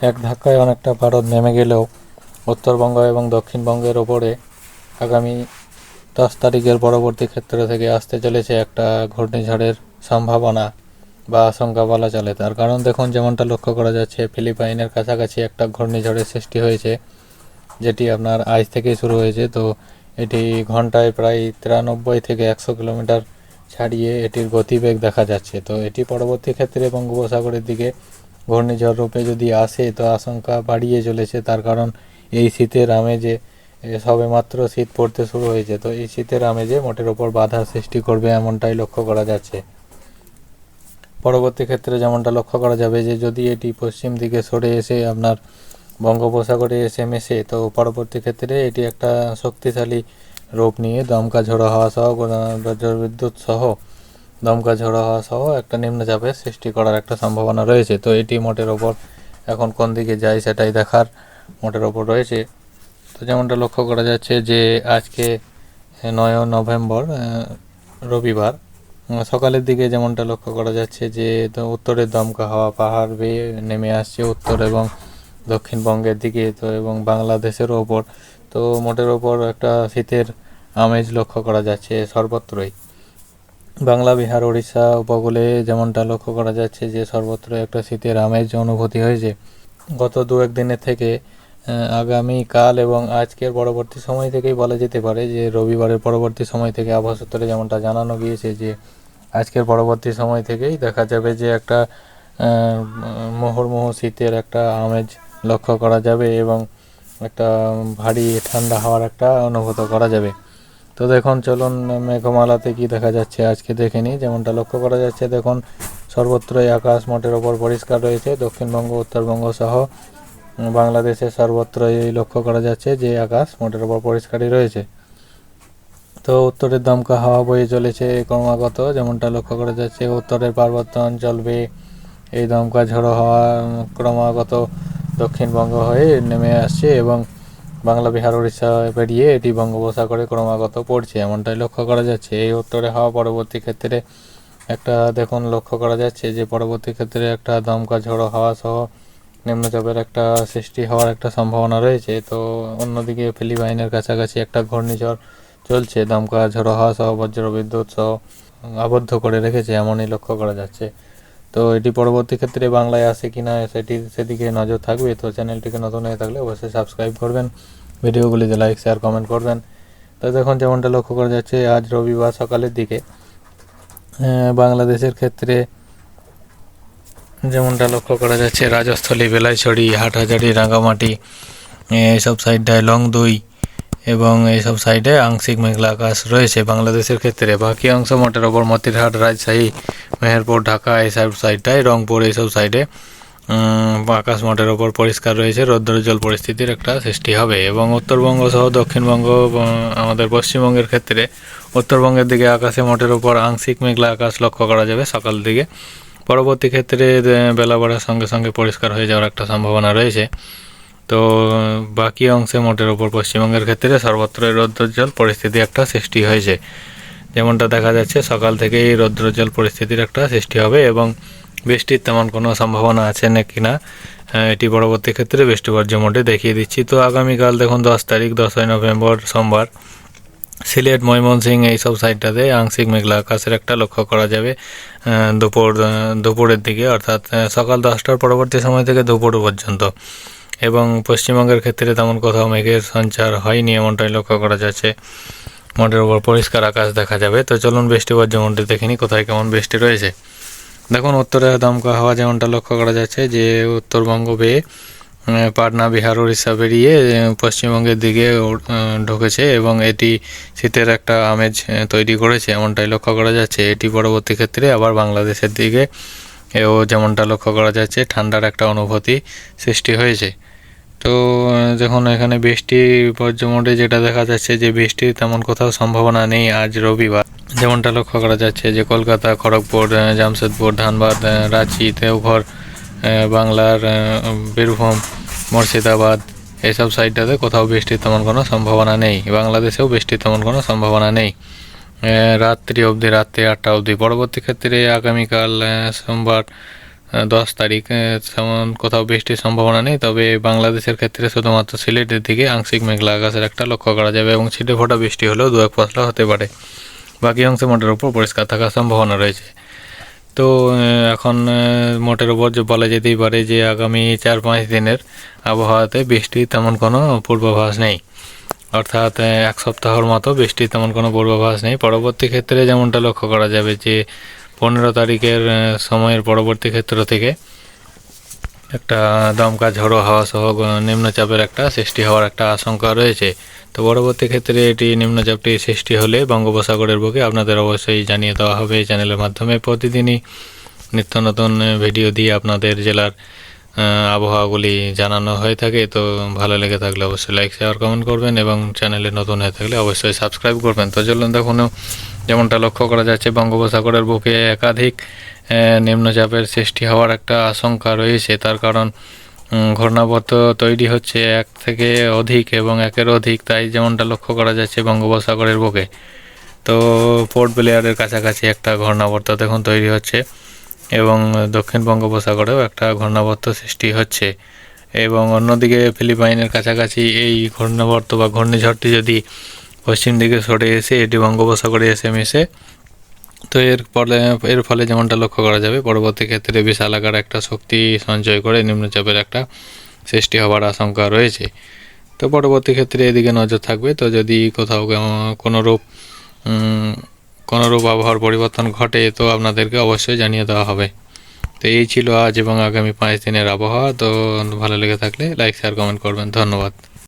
এক ধাক্কায় অনেকটা ভারত নেমে গেলেও উত্তরবঙ্গ এবং দক্ষিণবঙ্গের ওপরে আগামী দশ তারিখের পরবর্তী ক্ষেত্র থেকে আসতে চলেছে একটা ঘূর্ণিঝড়ের সম্ভাবনা বা আশঙ্কা বলা চলে। তার কারণ দেখুন, যেমনটা লক্ষ্য করা যাচ্ছে, ফিলিপাইনের কাছাকাছি একটা ঘূর্ণিঝড়ের সৃষ্টি হয়েছে, যেটি আপনার আজ থেকেই শুরু হয়েছে। তো এটি ঘন্টায় প্রায় তিরানব্বই থেকে একশো কিলোমিটার ছাড়িয়ে এটির গতিবেগ দেখা যাচ্ছে। তো এটি পরবর্তী ক্ষেত্রে বঙ্গোপসাগরের দিকে ঘূর্ণিঝড় রূপে যদি আসে তো আশঙ্কা বাড়িয়ে চলেছে। তার কারণ এই শীতের আমেজে এ, সবেমাত্র শীত পড়তে শুরু হয়েছে। তো এই শীতের আমেজে মোটের ওপর বাধা সৃষ্টি করবে এমনটাই লক্ষ্য করা যাচ্ছে। পরবর্তী ক্ষেত্রে যেমনটা লক্ষ্য করা যাবে যে যদি এটি পশ্চিম দিকে সরে এসে আপনার বঙ্গোপসাগরে এসে মেশে তো পরবর্তী ক্ষেত্রে এটি একটা শক্তিশালী রূপ নিয়ে দমকা ঝোড়ো হাওয়া সহ বজ্রবিদ্যুৎ সহ দমকা ঝোড়ো হাওয়া সহ একটা নিম্নচাপের সৃষ্টি করার একটা সম্ভাবনা রয়েছে। তো এটি মোটের ওপর এখন কোন দিকে যায় সেটাই দেখার মোটের ওপর রয়েছে। তো যেমনটা লক্ষ্য করা যাচ্ছে যে আজকে নয় নভেম্বর রবিবার সকালের দিকে যেমনটা লক্ষ্য করা যাচ্ছে যে উত্তরের দমকা হাওয়া পাহাড় বেয়ে নেমে আসছে উত্তর এবং দক্ষিণবঙ্গের দিকে তো এবং বাংলাদেশের ওপর। তো মোটের ওপর একটা শীতের আমেজ লক্ষ্য করা যাচ্ছে সর্বত্রই। বাংলা বিহার ওড়িশা উপকূলে যেমনটা লক্ষ্য করা যাচ্ছে যে সর্বত্র একটা শীতের আমেজ অনুভূতি হয়েছে। গত দু এক দিনের থেকে আহ, আগামী কাল এবং আজকের পরবর্তী সময় থেকেই বলা যেতে পারে যে রবিবারের পরবর্তী সময় থেকে আবহাওয়া সূত্রে যেমনটা জানানো গিয়েছে যে আজকের পরবর্তী সময় থেকেই দেখা যাবে যে একটা মুহুর্মুহু শীতের একটা আমেজ লক্ষ্য করা যাবে এবং একটা ভারী ঠান্ডা হওয়ার একটা অনুভূত করা যাবে। তো দেখুন চলুন মেঘমালাতে কি দেখা যাচ্ছে আজকে দেখে নিই। যেমনটা লক্ষ্য করা যাচ্ছে দেখুন সর্বত্রই আকাশ মোটের ওপর পরিষ্কার রয়েছে। দক্ষিণবঙ্গ উত্তরবঙ্গ সহ উম, বাংলাদেশের সর্বত্রই লক্ষ্য করা যাচ্ছে যে আকাশ মোটের ওপর পরিষ্কারই রয়েছে। তো উত্তরের দমকা হাওয়া বয়ে চলেছে ক্রমাগত। যেমনটা লক্ষ্য করা যাচ্ছে উত্তরের পার্বত্য অঞ্চল বেয়ে এই দমকা ঝড়ো হাওয়া ক্রমাগত দক্ষিণবঙ্গ হয়ে নেমে আসছে এবং বাংলা, বিহার উড়িষ্যা পেরিয়ে এটি বঙ্গোপসাগরে ক্রমাগত পড়ছে। এমনটাই লক্ষ্য করা যাচ্ছে। এই উত্তরে হাওয়া পরবর্তী ক্ষেত্রে একটা দেখুন, লক্ষ্য করা যাচ্ছে যে পরবর্তী ক্ষেত্রে একটা দমকা ঝোড়ো হাওয়া সহ নিম্নচাপের একটা সৃষ্টি হওয়ার একটা সম্ভাবনা রয়েছে। তো অন্যদিকে ফিলিপাইনের কাছাকাছি একটা ঘূর্ণিঝড় চলছে। দমকা ঝোড়ো হাওয়া সহ বজ্র বিদ্যুৎ সহ আবদ্ধ করে রেখেছে। এমনই লক্ষ্য করা যাচ্ছে। তো এটি পরবর্তী ক্ষেত্রে বাংলায় আসে কি না সেটি, সেদিকে নজর থাকবে। তো চ্যানেলটিকে নতুন হয়ে থাকলে অবশ্যই সাবস্ক্রাইব করবেন, ভিডিওগুলিতে লাইক শেয়ার কমেন্ট করবেন। তো দেখুন, যেমনটা লক্ষ্য করা যাচ্ছে, আজ রবিবার সকালের দিকে বাংলাদেশের ক্ষেত্রে যেমনটা লক্ষ্য করা যাচ্ছে, রাজস্থলী, বেলাইছড়ি, হাটহাজারি, রাঙ্গামাটি এইসব সাইডটায় লং দুই এবং এইসব সাইডে আংশিক মেঘলা আকাশ রয়েছে বাংলাদেশের ক্ষেত্রে। বাকি অংশ মোটের ওপর মতিরহাট, রাজশাহী, মেহেরপুর, ঢাকা এইসব সাইডটায় রংপুর এইসব সাইডে আকাশ মোটের ওপর পরিষ্কার রয়েছে। রৌদ্রোজ্জ্বল পরিস্থিতির একটা সৃষ্টি হবে এবং উত্তরবঙ্গ সহ দক্ষিণবঙ্গ আমাদের পশ্চিমবঙ্গের ক্ষেত্রে উত্তরবঙ্গের দিকে আকাশে মোটের ওপর আংশিক মেঘলা আকাশ লক্ষ্য করা যাবে সকাল দিকে। পরবর্তী ক্ষেত্রে বেলা বাড়ার সঙ্গে সঙ্গে পরিষ্কার হয়ে যাওয়ার একটা সম্ভাবনা রয়েছে। তো বাকি অংশে মোটের ওপর পশ্চিমবঙ্গের ক্ষেত্রে সর্বত্রই রৌদ্রোজ্জ্বল পরিস্থিতি একটা সৃষ্টি হয়েছে। যেমনটা দেখা যাচ্ছে সকাল থেকেই রৌদ্রোজ্জ্বল পরিস্থিতির একটা সৃষ্টি হবে এবং বৃষ্টির তেমন কোনো সম্ভাবনা আছে না কিনা আহ, এটি পরবর্তী ক্ষেত্রে বৃষ্টিবর্জ্য মোডে দেখিয়ে দিচ্ছি। তো আগামীকাল দেখুন দশ তারিখ দশই নভেম্বর সোমবার সিলেট ময়মনসিংহ এইসব সাইডটাতে আংশিক মেঘলা আকাশের একটা লক্ষ্য করা যাবে দুপুর দুপুরের দিকে অর্থাৎ সকাল দশটার পরবর্তী সময় থেকে দুপুর পর্যন্ত। এবং পশ্চিমবঙ্গের ক্ষেত্রে তেমন কোথাও মেঘের সঞ্চার হয়নি এমনটাই লক্ষ্য করা যাচ্ছে। মাঠের ওপর পরিষ্কার আকাশ দেখা যাবে। তো চলুন বৃষ্টি যেমনটি দেখিনি, কোথায় কেমন বৃষ্টি রয়েছে? দেখুন, উত্তরে দমকা হাওয়া যেমনটা লক্ষ্য করা যাচ্ছে যে উত্তরবঙ্গ বেয়ে পাটনা, বিহার, উড়িষ্যা বেরিয়ে পশ্চিমবঙ্গের দিকে ঢুকেছে এবং এটি শীতের একটা আমেজ তৈরি করেছে এমনটাই লক্ষ্য করা যাচ্ছে। এটি পরবর্তী ক্ষেত্রে আবার বাংলাদেশের দিকে এও যেমনটা লক্ষ্য করা যাচ্ছে, ঠান্ডার একটা অনুভূতি সৃষ্টি হয়েছে। তো, যখন এখানে বৃষ্টি পর্যমোটে যেটা দেখা যাচ্ছে যে বৃষ্টির তেমন কোথাও সম্ভাবনা নেই আজ রবিবার। যেমনটা লক্ষ্য করা যাচ্ছে যে কলকাতা, খড়গপুর, জামশেদপুর, ধানবাদ রাঁচি, দেওঘর বাংলার বীরভূম, মুর্শিদাবাদ, এসব সাইডটাতে কোথাও বৃষ্টির তেমন কোনো সম্ভাবনা নেই। বাংলাদেশেও বৃষ্টির তেমন কোনো সম্ভাবনা নেই। রাত্রি অবধি, রাত্রি আটটা অবধি। পরবর্তী ক্ষেত্রে আগামীকাল সোমবার দশ তারিখ তেমন কোথাও বৃষ্টির সম্ভাবনা নেই, তবে বাংলাদেশের ক্ষেত্রে শুধুমাত্র সিলেটের দিকে আংশিক মেঘলা আকাশের একটা লক্ষ্য করা যাবে এবং ছিটে ফোটা বৃষ্টি হলেও দু এক পশলা হতে পারে। বাকি অংশে মোটের উপর পরিষ্কার থাকার সম্ভাবনা রয়েছে। তো এখন মোটের উপর যে বলা যেতেই পারে যে আগামী চার পাঁচ দিনের আবহাওয়াতে বৃষ্টির তেমন কোনো পূর্বাভাস নেই। অর্থাৎ এক সপ্তাহের মতো বৃষ্টির তেমন কোনো পূর্বাভাস নেই। পরবর্তী ক্ষেত্রে যেমনটা লক্ষ্য করা যাবে যে, পনেরো তারিখের সময়ের পরবর্তী ক্ষেত্র থেকে একটা দমকা ঝড়ো হাওয়া সহ নিম্নচাপের একটা সৃষ্টি হওয়ার একটা আশঙ্কা রয়েছে। তো পরবর্তী ক্ষেত্রে এটি নিম্নচাপটি সৃষ্টি হলে বঙ্গোপসাগরের বুকে আপনাদের অবশ্যই জানিয়ে দেওয়া হবে এই চ্যানেলের মাধ্যমে। প্রতিদিনই নিত্য নতুন ভিডিও দিয়ে আপনাদের জেলার আবহাওয়াগুলি জানানো হয়ে থাকে, তো ভালো লেগে থাকলে অবশ্যই লাইক শেয়ার কমেন্ট করবেন এবং চ্যানেলে নতুন হয়ে থাকলে অবশ্যই সাবস্ক্রাইব করবেন। তো চলুন দেখুন, যেমনটা লক্ষ্য করা যাচ্ছে, বঙ্গোপসাগরের বুকে একাধিক নিম্নচাপের সৃষ্টি হওয়ার একটা আশঙ্কা রয়েছে। তার কারণ ঘূর্ণাবর্ত তৈরি হচ্ছে এক থেকে অধিক এবং একের অধিক, তাই যেমনটা লক্ষ্য করা যাচ্ছে বঙ্গোপসাগরের বুকে। তো পোর্ট ব্লেয়ারের কাছাকাছি একটা ঘূর্ণাবর্ত দেখুন, তৈরি হচ্ছে। এবং দক্ষিণ বঙ্গোপসাগরেও একটা ঘূর্ণাবর্ত সৃষ্টি হচ্ছে। এবং অন্যদিকে ফিলিপাইনের কাছাকাছি এই ঘূর্ণাবর্ত বা ঘূর্ণিঝড়টি যদি পশ্চিম দিকে সরে এসে এটি বঙ্গোপসাগরে এসে মিশে তো এর ফলে এর ফলে যেমনটা লক্ষ্য করা যাবে, পরবর্তী ক্ষেত্রে বিশাল আকার একটা শক্তি সঞ্চয় করে নিম্নচাপের একটা সৃষ্টি হওয়ার আশঙ্কা রয়েছে। তো পরবর্তী ক্ষেত্রে এদিকে নজর থাকবে। তো যদি কোথাও কেমন- কোনো রূপ উম, কোনো রূপ আবহাওয়ার পরিবর্তন ঘটে তো আপনাদেরকে অবশ্যই জানিয়ে দেওয়া হবে। তো এই ছিল আজ এবং আগামী পাঁচ দিনের আবহাওয়া। তো ভালো লেগে থাকলে লাইক শেয়ার কমেন্ট করবেন। ধন্যবাদ।